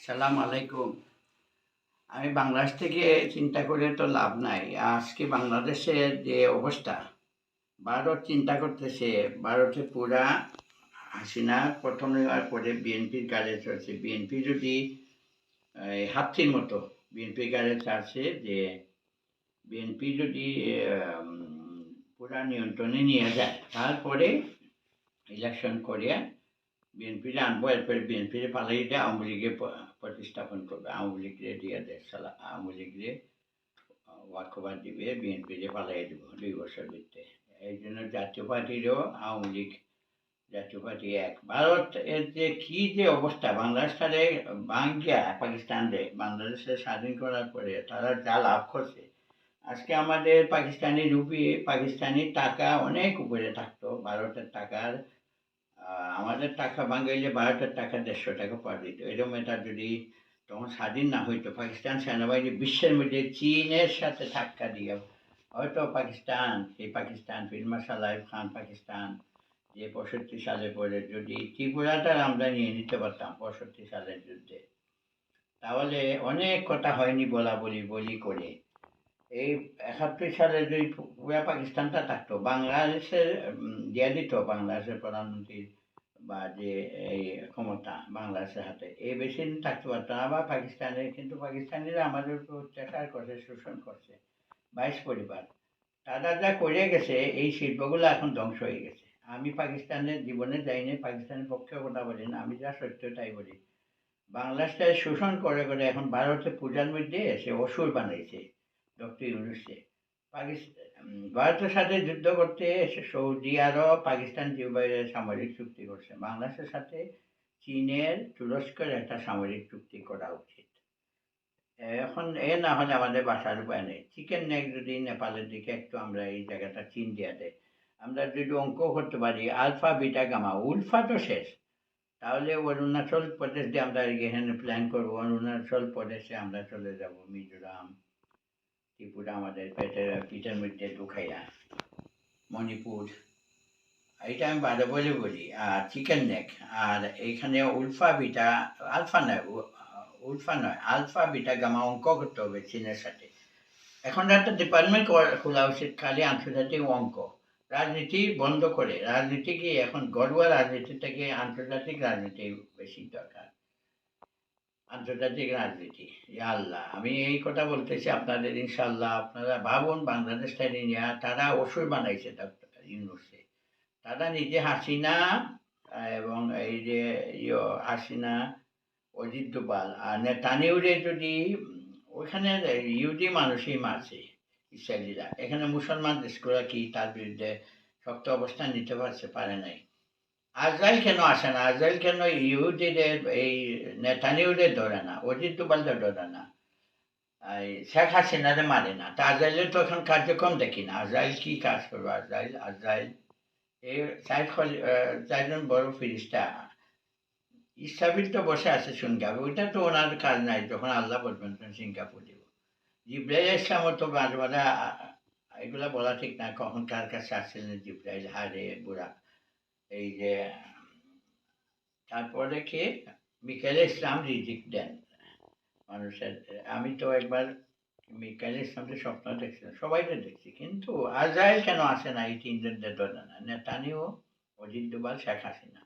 আসসালামু আলাইকুম। আমি বাংলাদেশ থেকে চিন্তা করে তো লাভ নাই। আজকে বাংলাদেশের যে অবস্থা, ভারত চিন্তা করতেছে, ভারতে পুরা হাসিনা প্রথম নেওয়ার পরে বিএনপির গাড়ি চলছে। বিএনপি যদি হাতির মতো বিএনপির গাড়ি চাচ্ছে যে, বিএনপি যদি পুরা নিয়ন্ত্রণে নিয়ে যায়, তারপরে ইলেকশন করিয়া বিএনপির আনব এরপরে বিএনপির পালাই দিয়ে আওয়ামী লীগে প্রতিস্থাপন করবে আওয়ামী লীগরে দিয়ে দেশ চালা আওয়ামী লীগরে ওয়াকবার দিবে বিএনপিরে পালাই দিব দুই বছর ভিতরে এই জন্য জাতীয় পার্টিরও আওয়ামী লীগ জাতীয় পার্টি এক ভারত এর যে কি যে অবস্থা বাংলাদেশ সাথে ভাঙ্গিয়া পাকিস্তান বাংলাদেশে স্বাধীন করার পরে তারা যা লাভ করছে আজকে আমাদের পাকিস্তানি রুপি পাকিস্তানি টাকা অনেক উপরে থাকতো ভারতের টাকার আমাদের টাকা ভাঙাইলে ভারতের টাকা দেড়শো টাকা পার দিত এরকম এটা যদি তখন স্বাধীন না হইতো, পাকিস্তান সেনাবাহিনী বিশ্বের মধ্যে চীনের সাথে ধাক্কা দিয়ে, হয়তো পাকিস্তান সেই পাকিস্তান ফিল্ড মার্শাল আইব খান পাকিস্তান, যে পঁয়ষট্টি সালে পরে যদি ত্রিপুরাটার আমরা নিয়ে নিতে পারতাম, পঁয়ষট্টি সালের যুদ্ধে। তাহলে অনেক কথা হয়নি বলা বলি বলি করে। এই একাত্তর সালে যদি পুরা পাকিস্তানটা থাকতো বাংলাদেশের উম, দিয়ে দিত বাংলাদেশের প্রধানমন্ত্রী বা যে এই ক্ষমতা বাংলাদেশের হাতে এই বেশি দিন থাকতে পারতো না। বা পাকিস্তানের কিন্তু পাকিস্তানিরা আমাদের উপর অত্যাচার করছে শোষণ করছে বাইশ পরিবার। তারা যা করে গেছে এই শিল্পগুলো এখন ধ্বংস হয়ে গেছে। আমি পাকিস্তানের জীবনে যাইনি পাকিস্তানের পক্ষে কথা বলি না আমি যা সত্য তাই বলি। বাংলাদেশটা শোষণ করে করে এখন ভারতের পূজার মধ্যে সে অসুর বানাইছে। ডক্টর ইউনুসে। পাকিস্তান ভারতের সাথে যুদ্ধ করতে সৌদি আরব, পাকিস্তান দুবাইয়ের সামরিক চুক্তি করছে। বাংলাদেশের সাথে চীনের তুরস্কের একটা সামরিক চুক্তি করা উচিত। এখন এ না হলে আমাদের বাসার উপায় নেই। চিকেন নেক যদি নেপালের দিকে একটু আমরা এই জায়গাটা চীন দিয়ে দেয় আমরা যদি অঙ্ক করতে পারি, আলফা, বিটা, গামা, উলফা তো শেষ। তাহলে অরুণাচল প্রদেশ দিয়ে আমরা এখানে প্ল্যান করব। অরুণাচল প্রদেশে আমরা চলে যাব, মিজোরাম। ত্রিপুরা আমাদের পেটের পিঠের মধ্যে ঢুকাইয়া, মণিপুর। এইটা আমি বাদে বলে বলি, আর চিকেন নেক। আর এইখানে উলফা বিটা আলফা নয় উলফা নয়, আলফা বিটা গামা অঙ্ক করতে হবে চীনের সাথে। এখন একটা ডিপার্টমেন্ট খোলা উচিত খালি আন্তর্জাতিক অঙ্ক। রাজনীতি বন্ধ করে, রাজনীতি কি এখন গড়ুয়া রাজনীতি থেকে আন্তর্জাতিক রাজনীতি বেশি দরকার। আন্তর্জাতিক রাজনীতি। আল্লাহ আমি এই কথা বলতেছি আপনাদের, ইনশাল্লাহ আপনারা ভাবুন বাংলাদেশ থেকে নিয়ে তারা অসুর বানাইছে ডক্টর ইউনুসে তারা নিজে হাসিনা এবং এই যে ইয়ো হাসিনা, অজিত দোবাল আর নেতানিউরে যদি ওইখানে ইহুদি মানুষই মারছে, ইসরায়েলিরা। এখানে মুসলমান দেশগুলো কি তার বিরুদ্ধে শক্ত অবস্থান নিতে পারছে, পারে নাই? আজরাইল কেন আসে না? আজরাইল কেন ইহুদিদের, এই নেতানিউদের ধরে না? অজিত দোবালদের ধরে না? এই শেখ হাসিনারে মারে না। তা আজরাইলের তো এখন কার্যক্রম দেখি না। আজরাইল কি কাজ করবে? আজরাইল আজরাইল এই সাইড চারজন বড় ফিরিস্তা। ইসরাফিল তো বসে আছে সিঙ্গাপুর। ওইটা তো ওনার কাজ নাই। যখন আল্লাহ বলবেন সিঙ্গাপুর দিব। জিব্রাইল ইসলামও তো মাঝে মাঝে এগুলা বলা ঠিক না। কখন কার কাছে আসছিলেন জিব্রাইল? হারে বুড়া। এই যে, তারপরে কি মিকাইল ইসলাম রিজিক দেন। মানুষের, আমি তো একবার মিকাইল ইসলামকে স্বপ্ন দেখছিলাম, সবাই তো দেখছি, কিন্তু আজরাইল কেন আসে না এই তিনজনদের না নেতানিও অজিত ডোবাল শেখ হাসিনা।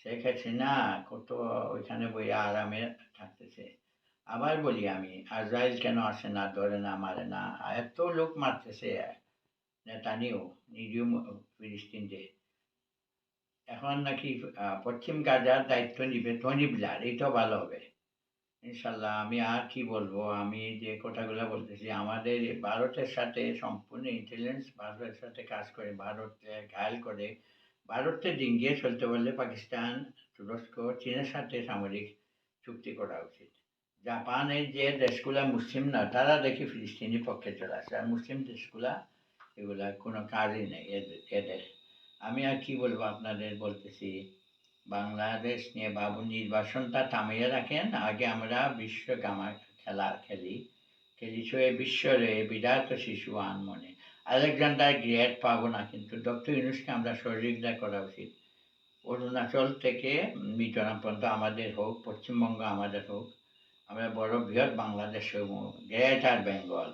শেখ হাসিনা কত ওইখানে বই আরামে থাকতেছে। আবার বলি আমি, আজরাইল কেন আসে না, ধরে না, মারে না, এত লোক মারতেছে নেতানিও, নিরীহ ফিলিস্তিনদের। এখন নাকি পশ্চিম গাজার দায়িত্ব নিবে টনি ব্লার, এইটাও ভালো হবে। ইনশাল্লাহ আমি আর কি বলব, আমি যে কথাগুলো বলতেছি, আমাদের ভারতের সাথে সম্পূর্ণ ইন্টেলিজেন্স ভারতের সাথে কাজ করে, ভারতকে ঘায়ল করে, ভারতকে ডিঙ্গিয়ে চলতে পারলে পাকিস্তান, তুরস্ক, চীনের সাথে সামরিক চুক্তি করা উচিত। জাপানের যে দেশগুলা মুসলিম না, তারা দেখি ফিলিস্তিনি পক্ষে চলে আসে, আর মুসলিম দেশগুলা এগুলা কোনো কাজই নেই, এদের এদের। আমি আর কি বলব আপনাদের বলতেছি, বাংলাদেশ নিয়ে বাবু নির্বাচনটা থামিয়ে রাখেন। আগে আমরা বিশ্ব গামা খেলা খেলি খেলি ছয়ে বিশ্বরে বিরাট শিশু আন মনে। আলেকজান্ডার গ্রেড পাবো না, কিন্তু ডক্টর ইউনুসকে আমরা সহযোগিতা করা উচিত। অরুণাচল থেকে মিজোরাম পর্যন্ত আমাদের হোক, পশ্চিমবঙ্গ আমাদের হোক, আমরা বড় বৃহৎ বাংলাদেশ গ্রেট আর বেঙ্গল।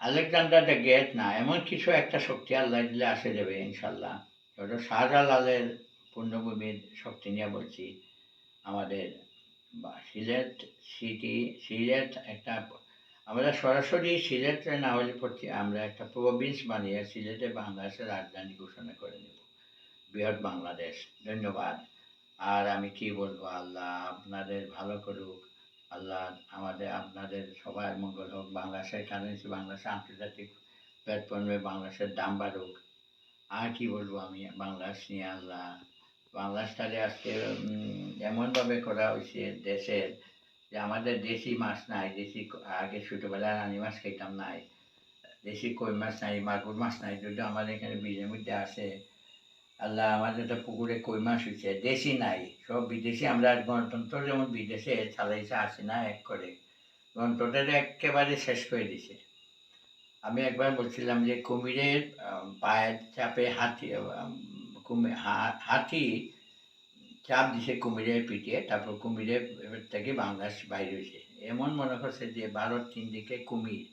আলেকজান্ডার দ্য গ্রেট না, এমন কিছু একটা শক্তি আল্লাহ দিলে আসে যাবে ইনশাল্লাহ ওটা শাহজালালের পূর্ণভূমির শক্তি নিয়ে বলছি, আমাদের বা সিলেট সিটি, সিলেট একটা, আমরা সরাসরি সিলেটে না হলে পড়ছি আমরা একটা প্রভিন্স বানিয়ে সিলেটে বাংলাদেশের রাজধানী ঘোষণা করে নেব। বৃহৎ বাংলাদেশ, ধন্যবাদ। আর আমি কি বলব, আল্লাহ আপনাদের ভালো করুক। আল্লাহ আমাদের, আপনাদের সবার মঙ্গল হোক। বাংলাদেশের কারেন্সি বাংলাদেশ আন্তর্জাতিক প্ল্যাটফর্মে বাংলাদেশের দাম বাড়ুক। আর কি বলব আমি বাংলাদেশ নিয়ে আল্লাহ। বাংলাদেশটারে আজকে এমনভাবে করা হয়েছে দেশের যে আমাদের দেশি মাছ নাই, দেশি আগে ছোটোবেলায় রানি মাছ খেতাম নাই। দেশি কই মাছ নাই, মাগুর মাছ নাই যদি আমাদের এখানে বীজের মধ্যে আসে আল্লাহ আমাদের তো পুকুরে কই মাছ হয়েছে দেশি নাই সব বিদেশি আমরা গণতন্ত্র যেমন বিদেশে চালাইছে আসে না এক করে গণতন্ত্রের একেবারে শেষ করে দিছে। আমি একবার বলছিলাম যে কুমিরের পায়ের চাপে হাতি আহ, কুমি- হা- হাতি চাপ দিছে কুমিরের পিঠে তারপর কুমিরের থেকে বাংলাদেশ বাইরে হয়েছে এমন মনে করছে যে ভারত তিন দিকে কুমির।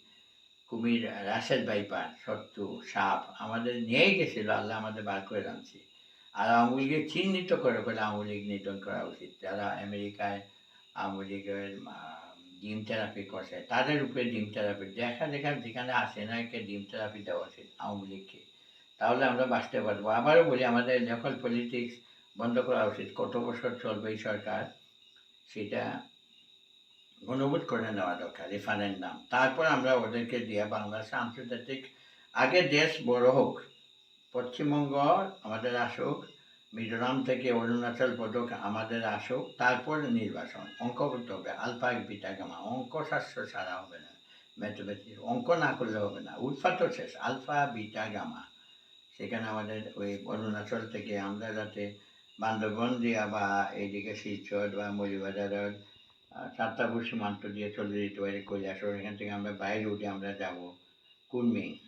কুমির রাশেদ বাইপার শত্রু সাপ, আমাদের নিয়েই গেছিল, আল্লাহ আমাদের বার করে আনছে। আর আওয়ামী লীগের চিহ্নিত করে করে আওয়ামী লীগ নিধন করা উচিত। যারা আমেরিকায় আওয়ামী লীগের ডিম থেরাপি করছে, তাদের উপরে ডিম থেরাপি, দেখা দেখা যেখানে আসে না একে ডিম থেরাপি দেওয়া উচিত আওয়ামী লীগকে। তাহলে আমরা বাঁচতে পারব। আবারও বলি, আমাদের লোকাল পলিটিক্স বন্ধ করা উচিত, কত বছর চলবে এই সরকার, সেটা অনুভূত করে নেওয়া দরকার রেফারেন্ডাম তারপর আমরা ওদেরকে দিয়ে বাংলাদেশে আন্তর্জাতিক আগে দেশ বড় হোক, পশ্চিমবঙ্গ আমাদের আসুক, মিজোরাম থেকে অরুণাচল প্রদেশ আমাদের আসুক, তারপর নির্বাচন। অঙ্ক করতে হবে, আলফা, বিটা, গামা। অঙ্ক শাস্ত্র ছাড়া হবে না, ম্যাথমেটিক্স। অঙ্ক না করলে হবে না, উৎপাত শেষ, আলফা, বিটা, গামা। সেখানে আমাদের ওই অরুণাচল থেকে আমরা যাতে বান্দরবন দিয়া বা এইদিকে শিলচর বা মরিবাজারের চারটাপুর সীমান্ত দিয়ে চলে যেতে পারি কৈলাসর এখান থেকে আমরা বাইরে উঠে আমরা যাব কুর্মি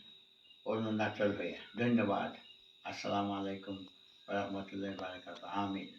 অরুণাচল হয়ে। ধন্যবাদ। আসসালামু আলাইকুম রহমতুল্লাহ বারাকাত আমিন।